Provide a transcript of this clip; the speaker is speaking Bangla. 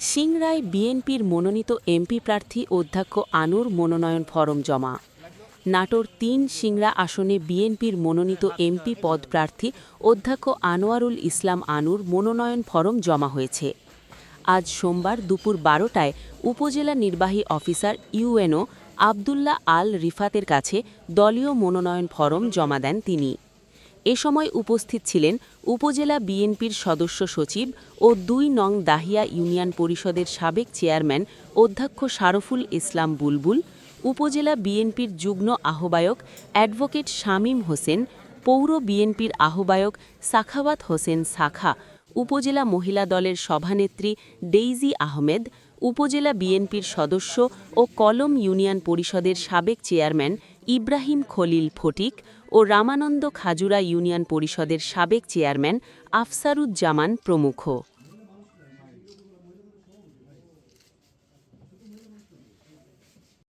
সিংরায় বিএনপির মনোনীত এমপি প্রার্থী অধ্যক্ষ আনুর মনোনয়ন ফরম জমা। নাটোর তিন সিংড়া আসনে বিএনপির মনোনীত এমপি পদপ্রার্থী অধ্যক্ষ আনোয়ারুল ইসলাম আনুর মনোনয়ন ফরম জমা হয়েছে। আজ সোমবার দুপুর বারোটায় উপজেলা নির্বাহী অফিসার ইউএনও আবদুল্লাহ আল রিফাতের কাছে দলীয় মনোনয়ন ফরম জমা দেন তিনি। এ সময় উপস্থিত ছিলেন উপজেলা বিএনপির সদস্য সচিব ও দুই নং দাহিয়া ইউনিয়ন পরিষদের সাবেক চেয়ারম্যান অধ্যক্ষ শারফুল ইসলাম বুলবুল, উপজেলা বিএনপির যুগ্ম আহ্বায়ক অ্যাডভোকেট শামীম হোসেন, পৌর বিএনপির আহ্বায়ক সাখাওয়াত হোসেন সাখা, উপজেলা মহিলা দলের সভানেত্রী ডেইজি আহমেদ, উপজেলা বিএনপির সদস্য ও কলম ইউনিয়ন পরিষদের সাবেক চেয়ারম্যান ইব্রাহিম খলিল ফটিক ও রামানন্দ খাজুরা ইউনিয়ন পরিষদের সাবেক চেয়ারম্যান আফসারুজ্জামান প্রমুখ।